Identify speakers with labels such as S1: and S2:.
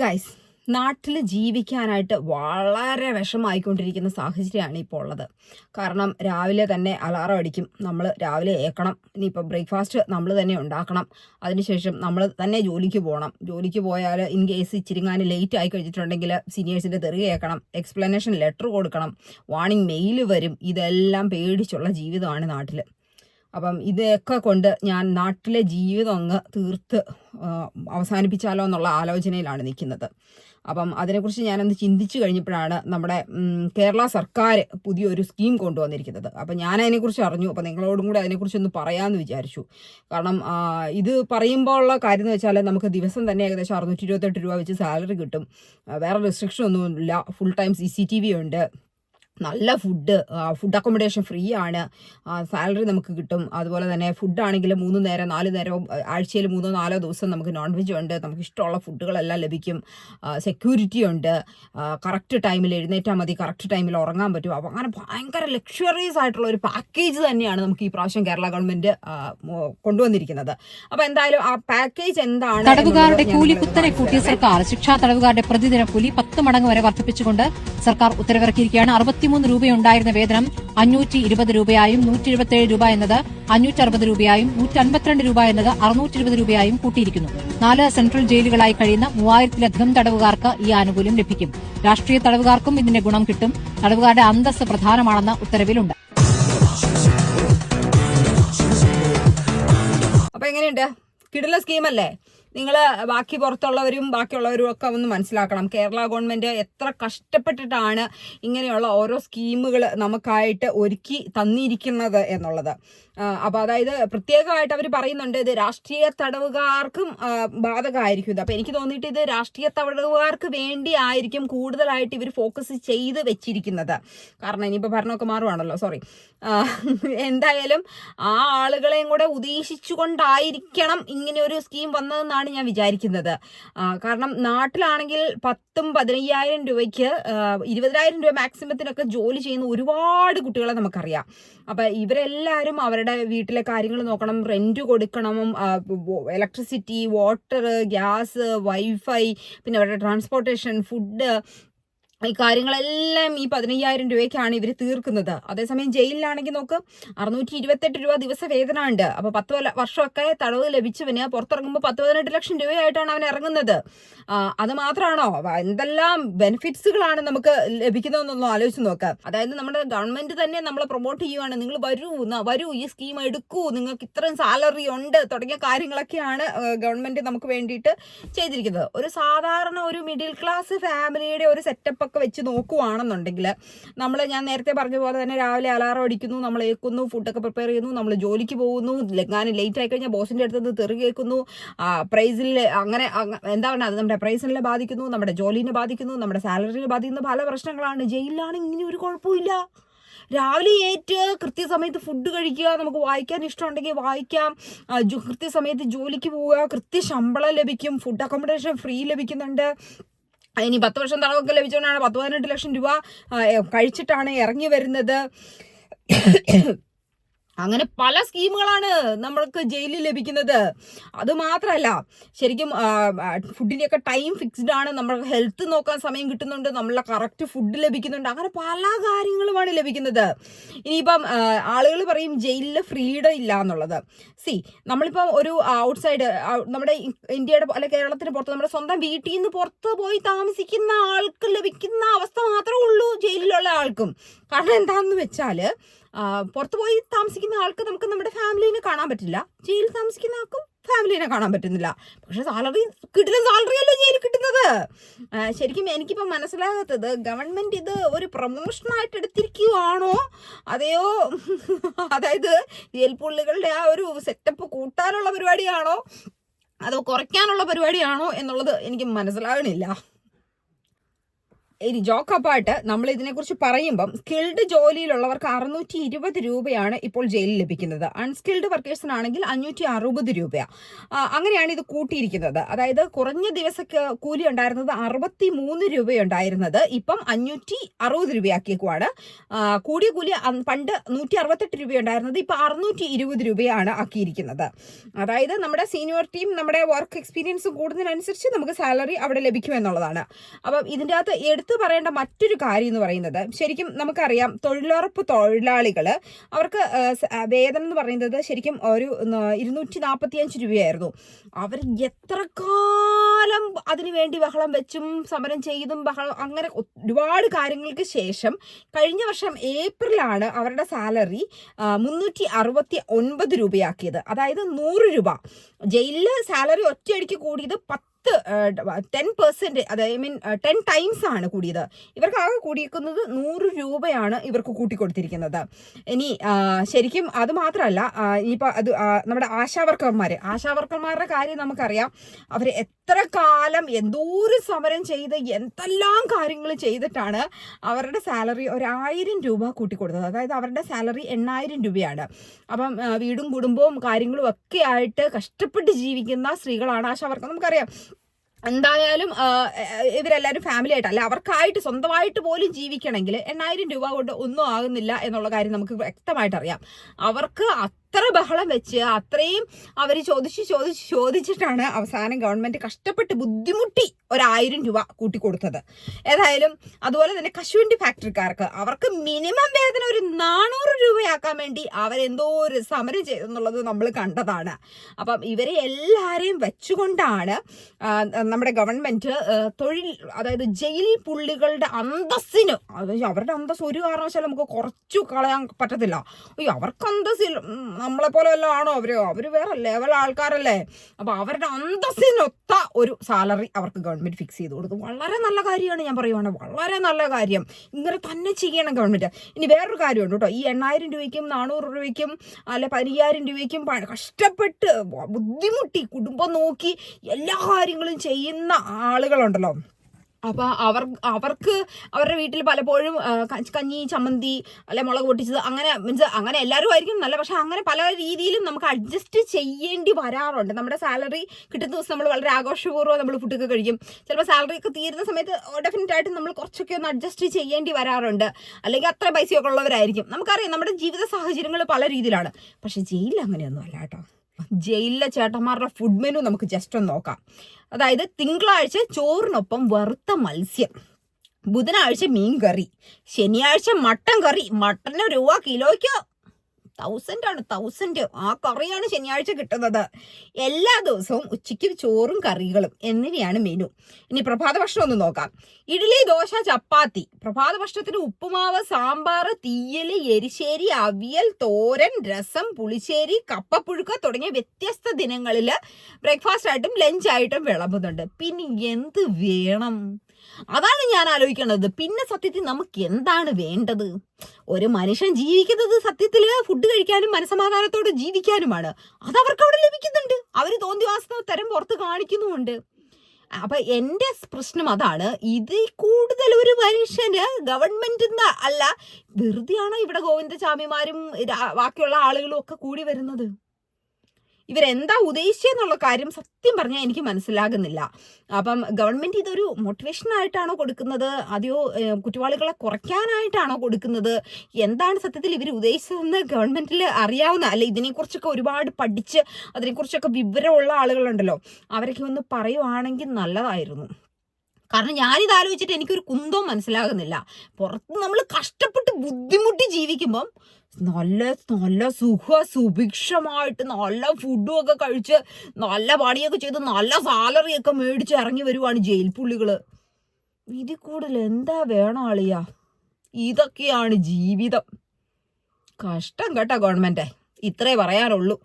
S1: Guys നാട്ടിൽ ജീവിക്കാനായിട്ട് വളരെ വിഷമായിക്കൊണ്ടിരിക്കുന്ന സാഹചര്യമാണ് ഇപ്പോൾ ഉള്ളത്. കാരണം രാവിലെ തന്നെ അലാറം അടിക്കും. നമ്മൾ രാവിലെ ഏക്കണം. ഇനിയിപ്പോൾ ബ്രേക്ക്ഫാസ്റ്റ് നമ്മൾ തന്നെ ഉണ്ടാക്കണം. അതിനുശേഷം നമ്മൾ തന്നെ ജോലിക്ക് പോകണം ജോലിക്ക് പോയാൽ ഇൻ കേസ് ഇച്ചിരിങ്ങാനും ലേറ്റ് ആയി കഴിഞ്ഞിട്ടുണ്ടെങ്കിൽ സീനിയേഴ്സിന്റെ തെറി കേൾക്കണം എക്സ്പ്ലനേഷൻ ലെറ്റർ കൊടുക്കണം. വാണിംഗ് മെയിൽ വരും. ഇതെല്ലാം പേടിച്ചുള്ള ജീവിതമാണ് നാട്ടിൽ അപ്പം ഇതൊക്കെ കൊണ്ട് ഞാൻ നാട്ടിലെ ജീവിതം അങ്ങ് തീർത്ത് അവസാനിപ്പിച്ചാലോ എന്നുള്ള ആലോചനയിലാണ് നിൽക്കുന്നത്. അപ്പം അതിനെക്കുറിച്ച് ഞാനൊന്ന് ചിന്തിച്ചു കഴിഞ്ഞപ്പോഴാണ് നമ്മുടെ കേരള സർക്കാർ പുതിയൊരു സ്കീം കൊണ്ടുവന്നിരിക്കുന്നത്. അപ്പം ഞാൻ അതിനെക്കുറിച്ച് അറിഞ്ഞു. അപ്പം നിങ്ങളോടും കൂടി അതിനെക്കുറിച്ച് ഒന്ന് പറയാമെന്ന് വിചാരിച്ചു. കാരണം ഇത് പറയുമ്പോൾ ഉള്ള കാര്യം എന്ന് വെച്ചാൽ നമുക്ക് ദിവസം തന്നെ ഏകദേശം അറുന്നൂറ്റി ഇരുപത്തെട്ട് രൂപ വെച്ച് സാലറി കിട്ടും. വേറെ റെസ്ട്രിക്ഷൻ ഒന്നുമില്ല. Full time C C T V ഉണ്ട്. നല്ല ഫുഡ് ഫുഡ് അക്കോമഡേഷൻ ഫ്രീ ആണ്. സാലറി നമുക്ക് കിട്ടും. അതുപോലെ തന്നെ ഫുഡ് ആണെങ്കിൽ മൂന്ന് നേരം നാല് നേരവും ആഴ്ചയിൽ മൂന്നോ നാലോ ദിവസം നമുക്ക് നോൺ വെജ് ഉണ്ട്. നമുക്ക് ഇഷ്ടമുള്ള ഫുഡുകളെല്ലാം ലഭിക്കും. സെക്യൂരിറ്റി ഉണ്ട്. കറക്റ്റ് ടൈമിൽ എഴുന്നേറ്റാൽ മതി. കറക്റ്റ് ടൈമിൽ ഉറങ്ങാൻ പറ്റും. അപ്പോൾ അങ്ങനെ ഭയങ്കര ലക്ഷറീസ് ആയിട്ടുള്ള ഒരു പാക്കേജ് തന്നെയാണ് നമുക്ക് ഈ പ്രാവശ്യം കേരള ഗവൺമെന്റ് കൊണ്ടുവന്നിരിക്കുന്നത്. അപ്പോൾ എന്തായാലും ആ പാക്കേജ് എന്താണ്
S2: തടവുകാരുടെ കൂലി കുത്തനെ കൂട്ടിയ സർക്കാർ ശിക്ഷാ തടവുകാരുടെ പ്രതിദിന കൂലി പത്ത് മടങ്ങ് വരെ വർദ്ധിപ്പിച്ചുകൊണ്ട് സർക്കാർ ഉത്തരവിറക്കിയിരിക്കുകയാണ്. അറുപത്തിമൂന്ന് രൂപയുണ്ടായിരുന്ന വേതനം അഞ്ഞൂറ്റി ഇരുപത് രൂപയായും നൂറ്റി എഴുപത്തിയേഴ് രൂപ എന്നത് അഞ്ഞൂറ്റി അറുപത് രൂപയായും നൂറ്റി അൻപത്തിരണ്ട് രൂപ എന്നത് അറുന്നൂറ്റി ഇരുപത് രൂപയായും കൂട്ടിയിരിക്കുന്നു. നാല് സെൻട്രൽ ജയിലുകളായി കഴിയുന്ന മൂവായിരത്തിലധികം തടവുകാർക്ക് ഈ ആനുകൂല്യം ലഭിക്കും. രാഷ്ട്രീയ തടവുകാർക്കും ഇതിന്റെ ഗുണം കിട്ടും. തടവുകാരുടെ അന്തസ് പ്രധാനമാണെന്ന് ഉത്തരവിലുണ്ട്.
S1: അപ്പൊ എങ്ങനെയുണ്ട്? കിടില സ്കീമല്ലേ? നിങ്ങൾ ബാക്കി പുറത്തുള്ളവരും ബാക്കിയുള്ളവരും ഒക്കെ ഒന്ന് മനസ്സിലാക്കണം. കേരള ഗവൺമെന്റ് എത്ര കഷ്ടപ്പെട്ടിട്ടാണ് ഇങ്ങനെയുള്ള ഓരോ സ്കീമുകൾ നമുക്കായിട്ട് ഒരുക്കി തന്നിരിക്കുന്നത് എന്നുള്ളത്. അപ്പോൾ അതായത് പ്രത്യേകമായിട്ട് അവർ പറയുന്നുണ്ട് ഇത് രാഷ്ട്രീയ തടവുകാർക്കും ബാധകമായിരിക്കും ഇത്. അപ്പോൾ എനിക്ക് തോന്നിയിട്ട് ഇത് രാഷ്ട്രീയ തടവുകാർക്ക് വേണ്ടി ആയിരിക്കും കൂടുതലായിട്ട് ഇവർ ഫോക്കസ് ചെയ്ത് വെച്ചിരിക്കുന്നത്. കാരണം ഇനിയിപ്പോൾ ഭരണമൊക്കെ മാറുവാണല്ലോ സോറി. എന്തായാലും ആ ആളുകളെയും കൂടെ ഉദ്ദേശിച്ചുകൊണ്ടായിരിക്കണം ഇങ്ങനെ ഒരു സ്കീം വന്നതെന്നാണ് ഞാൻ വിചാരിക്കുന്നത്. കാരണം നാട്ടിലാണെങ്കിൽ പത്തും പതിനയ്യായിരം രൂപയ്ക്ക് ഇരുപതിനായിരം രൂപ മാക്സിമത്തിനൊക്കെ ജോലി ചെയ്യുന്ന ഒരുപാട് കുട്ടികളെ നമുക്കറിയാം. അപ്പം ഇവരെല്ലാവരും അവരുടെ വീട്ടിലെ കാര്യങ്ങൾ നോക്കണം റെന്റ് കൊടുക്കണം ഇലക്ട്രിസിറ്റി വാട്ടർ ഗ്യാസ് വൈഫൈ പിന്നെ അവരുടെ ട്രാൻസ്പോർട്ടേഷൻ ഫുഡ് ഈ കാര്യങ്ങളെല്ലാം ഈ പതിനയ്യായിരം രൂപയ്ക്കാണ് ഇവർ തീർക്കുന്നത്. അതേസമയം ജയിലിലാണെങ്കിൽ നോക്ക് അറുന്നൂറ്റി ഇരുപത്തെട്ട് രൂപ ദിവസ വേതനമുണ്ട് അപ്പോൾ പത്ത് കൊല്ല- വർഷമൊക്കെ തടവ് ലഭിച്ചവന് പുറത്തിറങ്ങുമ്പോൾ പത്ത് പതിനെട്ട് ലക്ഷം രൂപയായിട്ടാണ് അവൻ ഇറങ്ങുന്നത്. അത് മാത്രമാണോ? എന്തെല്ലാം ബെനിഫിറ്റ്സുകളാണ് നമുക്ക് ലഭിക്കുന്നതെന്നൊന്ന് ആലോചിച്ച് നോക്ക്. അതായത് നമ്മുടെ ഗവൺമെന്റ് തന്നെ നമ്മളെ പ്രൊമോട്ട് ചെയ്യുവാണ്. നിങ്ങൾ വരൂ വരൂ ഈ സ്കീം എടുക്കൂ. നിങ്ങൾക്ക് ഇത്രയും സാലറി ഉണ്ട് തുടങ്ങിയ കാര്യങ്ങളൊക്കെയാണ് ഗവൺമെന്റ് നമുക്ക് വേണ്ടിയിട്ട് ചെയ്തിരിക്കുന്നത്. ഒരു സാധാരണ ഒരു മിഡിൽ ക്ലാസ് ഫാമിലിയുടെ ഒരു സെറ്റപ്പ് ഒക്കെ വെച്ച് നോക്കുവാണെന്നുണ്ടെങ്കിൽ നമ്മൾ ഞാൻ നേരത്തെ പറഞ്ഞ പോലെ തന്നെ രാവിലെ അലാറം അടിക്കുന്നു നമ്മൾ ഏൽക്കുന്നു ഫുഡൊക്കെ പ്രിപ്പയർ ചെയ്യുന്നു നമ്മൾ ജോലിക്ക് പോകുന്നു ലഗാനും ലേറ്റ് ആയി കഴിഞ്ഞാൽ ബോസിന്റെ അടുത്ത് തെറി കേൾക്കുന്നു പ്രൈസിൽ അങ്ങനെ അങ്ങ- എന്താ പറയുക അത് നമ്മുടെ പ്രൈസിനെ ബാധിക്കുന്നു നമ്മുടെ ജോലിനെ ബാധിക്കുന്നു നമ്മുടെ സാലറിനെ ബാധിക്കുന്നു പല പ്രശ്നങ്ങളാണ്. ജയിലിലാണ് ഇങ്ങനെ ഒരു കുഴപ്പമില്ല രാവിലെ ഏറ്റ് കൃത്യസമയത്ത് ഫുഡ് കഴിക്കുക നമുക്ക് വായിക്കാൻ ഇഷ്ടമുണ്ടെങ്കിൽ വായിക്കാം കൃത്യസമയത്ത് ജോലിക്ക് പോവുക കൃത്യ ശമ്പളം ലഭിക്കും ഫുഡ് അക്കോമഡേഷൻ ഫ്രീ ലഭിക്കുന്നുണ്ട്. ഇനി പത്ത് വർഷം തടവൊക്കെ ലഭിച്ചുകൊണ്ടാണ് പത്ത് പതിനെട്ട് ലക്ഷം രൂപ കഴിച്ചിട്ടാണ് ഇറങ്ങി വരുന്നത്. അങ്ങനെ പല സ്കീമുകളാണ് നമ്മൾക്ക് ജയിലിൽ ലഭിക്കുന്നത്. അത് മാത്രമല്ല ശരിക്കും ഫുഡിന്റെയൊക്കെ ടൈം ഫിക്സ്ഡ് ആണ്. നമ്മൾക്ക് ഹെൽത്ത് നോക്കാൻ സമയം കിട്ടുന്നുണ്ട്. നമ്മളെ കറക്റ്റ് ഫുഡ് ലഭിക്കുന്നുണ്ട്. അങ്ങനെ പല കാര്യങ്ങളുമാണ് ലഭിക്കുന്നത്. ഇനിയിപ്പം ആളുകൾ പറയും ജയിലിൽ ഫ്രീഡം ഇല്ല എന്നുള്ളത്. സി നമ്മളിപ്പം ഒരു ഔട്ട്സൈഡ് നമ്മുടെ ഇന്ത്യയുടെ അല്ലെ കേരളത്തിന് പുറത്ത് നമ്മുടെ സ്വന്തം വീട്ടിൽ നിന്ന് പുറത്ത് പോയി താമസിക്കുന്ന ആൾക്ക് ലഭിക്കുന്ന അവസ്ഥ മാത്രമേ ഉള്ളൂ ജയിലിലുള്ള ആൾക്കും. കാരണം എന്താണെന്ന് വെച്ചാൽ പുറത്ത് പോയി താമസിക്കുന്ന ആൾക്ക് നമുക്ക് നമ്മുടെ ഫാമിലീനെ കാണാൻ പറ്റില്ല. ജയിലിൽ താമസിക്കുന്ന ആൾക്കും ഫാമിലീനെ കാണാൻ പറ്റുന്നില്ല. പക്ഷെ സാലറി കിട്ടുന്ന സാലറി അല്ലേ ജയിലിൽ കിട്ടുന്നത്? ശരിക്കും എനിക്കിപ്പോൾ മനസ്സിലാകാത്തത് ഗവൺമെന്റ് ഇത് ഒരു പ്രൊമോഷനായിട്ട് എടുത്തിരിക്കുവാണോ? അതെയോ? അതായത് ജയിൽ പുള്ളികളുടെ ആ ഒരു സെറ്റപ്പ് കൂട്ടാനുള്ള പരിപാടിയാണോ? അതോ കുറയ്ക്കാനുള്ള പരിപാടിയാണോ എന്നുള്ളത് എനിക്ക് മനസ്സിലാകണില്ല. ഇനി ജോക്ക് ജോക്കപ്പായിട്ട് നമ്മൾ ഇതിനെക്കുറിച്ച് പറയുമ്പം സ്കിൽഡ് ജോലിയിലുള്ളവർക്ക് അറുന്നൂറ്റി ഇരുപത് രൂപയാണ് ഇപ്പോൾ ജയിലിൽ ലഭിക്കുന്നത്. അൺസ്കിൽഡ് വർക്കേഴ്സിനാണെങ്കിൽ അഞ്ഞൂറ്റി അറുപത് രൂപയാണ് അങ്ങനെയാണ് ഇത് കൂട്ടിയിരിക്കുന്നത്. അതായത് കുറഞ്ഞ ദിവസ കൂലി ഉണ്ടായിരുന്നത് അറുപത്തി മൂന്ന് രൂപയുണ്ടായിരുന്നത്. ഇപ്പം അഞ്ഞൂറ്റി അറുപത് രൂപയാക്കിയേക്കുവാണ് കൂടിയ കൂലി പണ്ട് നൂറ്റി അറുപത്തെട്ട് രൂപയുണ്ടായിരുന്നത്. ഇപ്പം അറുന്നൂറ്റി ഇരുപത് രൂപയാണ് ആക്കിയിരിക്കുന്നത്. അതായത് നമ്മുടെ സീനിയോറിറ്റിയും നമ്മുടെ വർക്ക് എക്സ്പീരിയൻസും കൂടുന്നതിനനുസരിച്ച് നമുക്ക് സാലറി അവിടെ ലഭിക്കുമെന്നുള്ളതാണ്. അപ്പം ഇതിന്റെ അകത്ത് എടുത്തു പറയേണ്ട മറ്റൊരു കാര്യം എന്ന് പറയുന്നത് ശരിക്കും നമുക്കറിയാം തൊഴിലുറപ്പ് തൊഴിലാളികൾ അവർക്ക് വേതനം എന്ന് പറയുന്നത് ശരിക്കും ഒരു ഇരുന്നൂറ്റി നാൽപ്പത്തിയഞ്ച് രൂപയായിരുന്നു. അവർ എത്ര കാലം അതിനു ബഹളം വെച്ചും സമരം ചെയ്തും ബഹളം അങ്ങനെ ഒരുപാട് കാര്യങ്ങൾക്ക് ശേഷം കഴിഞ്ഞ വർഷം ഏപ്രിലാണ് അവരുടെ സാലറി മുന്നൂറ്റി അറുപത്തി ഒൻപത് രൂപയാക്കിയത്. അതായത് നൂറ് രൂപ. ജയിലിൽ സാലറി ഒറ്റയടിക്ക് കൂടിയത് പത്ത് ടെൻ പെർസെന്റ് അതായത് ഐ മീൻ ടെൻ ടൈംസ് ആണ് കൂടിയത്. ഇവർക്കാകെ കൂടിയിരിക്കുന്നത് നൂറ് രൂപയാണ് ഇവർക്ക് കൂട്ടിക്കൊടുത്തിരിക്കുന്നത്. ഇനി ശരിക്കും അത് മാത്രമല്ല ഇനിയിപ്പോൾ അത് നമ്മുടെ ആശാവർക്കർമാർ ആശാവർക്കർമാരുടെ കാര്യം നമുക്കറിയാം. അവർ എത്ര കാലം എന്തോരം സമരം ചെയ്ത് എന്തെല്ലാം കാര്യങ്ങൾ ചെയ്തിട്ടാണ് അവരുടെ സാലറി ഒരായിരം രൂപ കൂട്ടിക്കൊടുത്തത്. അതായത് അവരുടെ സാലറി എണ്ണായിരം രൂപയാണ്. അപ്പം വീടും കുടുംബവും കാര്യങ്ങളും ഒക്കെ ആയിട്ട് കഷ്ടപ്പെട്ട് ജീവിക്കുന്ന സ്ത്രീകളാണ് ആശാവർക്കർ നമുക്കറിയാം എന്തായാലും ഇവരെല്ലാവരും ഫാമിലി ആയിട്ട് അല്ലെ അവർക്കായിട്ട് സ്വന്തമായിട്ട് പോലും ജീവിക്കണമെങ്കിൽ എണ്ണായിരം രൂപ കൊണ്ട് ഒന്നും ആകുന്നില്ല എന്നുള്ള കാര്യം നമുക്ക് വ്യക്തമായിട്ട് അറിയാം അവർക്ക് അത്ര ബഹളം വെച്ച് അത്രയും അവർ ചോദിച്ച് ചോദിച്ച് ചോദിച്ചിട്ടാണ് അവസാനം ഗവൺമെന്റ് കഷ്ടപ്പെട്ട് ബുദ്ധിമുട്ടി ഒരായിരം രൂപ കൂട്ടിക്കൊടുത്തത്. ഏതായാലും അതുപോലെ തന്നെ കശുവണ്ടി ഫാക്ടറിക്കാർക്ക് അവർക്ക് മിനിമം വേതനം ഒരു നാനൂറ് രൂപയാക്കാൻ വേണ്ടി അവരെന്തോ ഒരു സമരം ചെയ്തെന്നുള്ളത് നമ്മൾ കണ്ടതാണ്. അപ്പം ഇവരെ എല്ലാവരെയും വെച്ചുകൊണ്ടാണ് നമ്മുടെ ഗവൺമെന്റ് തൊഴിൽ അതായത് ജയിൽ പുള്ളികളുടെ അന്തസ്സിന് അവരുടെ അന്തസ്സ് ഒരു കാരണവശാലും നമുക്ക് കുറച്ചു കളയാൻ പറ്റത്തില്ല. അയ്യോ അവർക്ക് അന്തസ്സിൽ നമ്മളെ പോലെ വല്ലതും ആണോ അവർ? അവർ വേറെ ലെവൽ ആൾക്കാരല്ലേ. അപ്പൊ അവരുടെ അന്തസ്സിനൊത്ത ഒരു സാലറി അവർക്ക് ഗവൺമെന്റ് ഫിക്സ് ചെയ്ത് കൊടുത്തു. വളരെ നല്ല കാര്യമാണ് ഞാൻ പറയുവാണ്. വളരെ നല്ല കാര്യം. ഇങ്ങനെ തന്നെ ചെയ്യണം ഗവൺമെന്റ് ഇനി വേറൊരു കാര്യമുണ്ട് കേട്ടോ. ഈ എണ്ണായിരം രൂപയ്ക്കും നാനൂറ് രൂപയ്ക്കും അല്ലെ പതിനയ്യായിരം രൂപയ്ക്കും കഷ്ടപ്പെട്ട് ബുദ്ധിമുട്ടി കുടുംബം നോക്കി എല്ലാ കാര്യങ്ങളും ചെയ്യുന്ന ആളുകളുണ്ടല്ലോ. അപ്പൊ അവർ അവർക്ക് അവരുടെ വീട്ടിൽ പലപ്പോഴും കഞ്ഞി ചമ്മന്തി അല്ലെ മുളക് പൊട്ടിച്ചത് അങ്ങനെ മീൻസ് അങ്ങനെ എല്ലാവരും ആയിരിക്കും നല്ല പക്ഷെ അങ്ങനെ പല രീതിയിലും നമുക്ക് അഡ്ജസ്റ്റ് ചെയ്യേണ്ടി വരാറുണ്ട്. നമ്മുടെ സാലറി കിട്ടുന്ന ദിവസം നമ്മൾ വളരെ ആഘോഷപൂർവം നമ്മൾ ഫുഡൊക്കെ കഴിക്കും. ചിലപ്പോൾ സാലറി ഒക്കെ തീരുന്ന സമയത്ത് ഡെഫിനറ്റ് ആയിട്ട് നമ്മൾ കുറച്ചൊക്കെ ഒന്ന് അഡ്ജസ്റ്റ് ചെയ്യേണ്ടി വരാറുണ്ട്. അല്ലെങ്കിൽ അത്ര പൈസയൊക്കെ ഉള്ളവരായിരിക്കും. നമുക്കറിയാം നമ്മുടെ ജീവിത സാഹചര്യങ്ങൾ പല രീതിയിലാണ്. പക്ഷെ ജയിലിൽ അങ്ങനെയൊന്നും അല്ല കേട്ടോ. ജയിലിലെ ചേട്ടന്മാരുടെ ഫുഡ് മെനു നമുക്ക് ജസ്റ്റ് ഒന്ന് നോക്കാം. അതായത് തിങ്കളാഴ്ച ചോറിനൊപ്പം വറുത്ത മത്സ്യം ബുധനാഴ്ച മീൻ കറി ശനിയാഴ്ച മട്ടൻ കറി മട്ടന് രൂപ കിലോയ്ക്ക് തൗസൻഡ് ആണ് തൗസൻഡ് ആ കറിയാണ് ശനിയാഴ്ച കിട്ടുന്നത്. എല്ലാ ദിവസവും ഉച്ചയ്ക്ക് ചോറും കറികളും എന്നിവയാണ് മെനു ഇനി പ്രഭാത ഭക്ഷണം ഒന്ന് നോക്കാം. ഇഡ്ഡലി ദോശ ചപ്പാത്തി. പ്രഭാത ഭക്ഷണത്തിന് ഉപ്പുമാവ് സാമ്പാർ തീയൽ എരിശ്ശേരി അവിയൽ തോരൻ രസം പുളിശ്ശേരി കപ്പപ്പുഴുക്ക തുടങ്ങിയ വ്യത്യസ്ത ദിനങ്ങളിൽ ബ്രേക്ക്ഫാസ്റ്റ് ആയിട്ടും ലഞ്ച് ആയിട്ടും വിളമ്പുന്നുണ്ട്. പിന്നെ എന്ത് വേണം? അതാണ് ഞാൻ ആലോചിക്കേണ്ടത് പിന്നെ സത്യത്തിൽ നമുക്ക് എന്താണ് വേണ്ടത്? ഒരു മനുഷ്യൻ ജീവിക്കുന്നത് സത്യത്തിൽ ഫുഡ് കഴിക്കാനും മനസമാധാനത്തോടെ ജീവിക്കാനുമാണ്. അത് അവർക്ക് അവിടെ ലഭിക്കുന്നുണ്ട്. അവർ തോന്നിവാസന തരം പുറത്ത് കാണിക്കുന്നുമുണ്ട്. അപ്പൊ എന്റെ പ്രശ്നം അതാണ്. ഇതിൽ കൂടുതൽ ഒരു മനുഷ്യന് ഗവൺമെന്റ് അല്ല വെറുതെയാണോ ഇവിടെ ഗോവിന്ദചാമിമാരും രാ- ബാക്കിയുള്ള ആളുകളും ഒക്കെ കൂടി വരുന്നത്? ഇവരെന്താ ഉദ്ദേശിച്ചെന്നുള്ള കാര്യം സത്യം പറഞ്ഞാൽ എനിക്ക് മനസ്സിലാകുന്നില്ല. അപ്പം ഗവൺമെന്റ് ഇതൊരു മോട്ടിവേഷൻ ആയിട്ടാണോ കൊടുക്കുന്നത്? അതെയോ കുറ്റവാളികളെ കുറയ്ക്കാനായിട്ടാണോ കൊടുക്കുന്നത്? എന്താണ് സത്യത്തിൽ ഇവർ ഉദ്ദേശിച്ചതെന്ന് ഗവൺമെന്റിൽ അറിയാവുന്ന അല്ലെ ഇതിനെക്കുറിച്ചൊക്കെ ഒരുപാട് പഠിച്ച് അതിനെക്കുറിച്ചൊക്കെ വിവരമുള്ള ആളുകളുണ്ടല്ലോ. അവരൊക്കെ ഒന്ന് പറയുവാണെങ്കിൽ നല്ലതായിരുന്നു. കാരണം ഞാനിത് ആലോചിച്ചിട്ട് എനിക്കൊരു കുന്തവും മനസ്സിലാകുന്നില്ല. പുറത്ത് നമ്മൾ കഷ്ടപ്പെട്ട് ബുദ്ധിമുട്ടി ജീവിക്കുമ്പം നല്ല നല്ല സുഖ സുഭിക്ഷമായിട്ട് നല്ല ഫുഡും ഒക്കെ കഴിച്ച് നല്ല പണിയൊക്കെ ചെയ്ത് നല്ല സാലറി ഒക്കെ മേടിച്ച് ഇറങ്ങി വരുവാണ് ജയിൽ പുള്ളികൾ. ഇതിൽ കൂടുതൽ എന്താ വേണം അളിയ? ഇതൊക്കെയാണ് ജീവിതം. കഷ്ടം കേട്ടോ ഗവൺമെന്റ് ഇത്രേ പറയാനുള്ളൂ.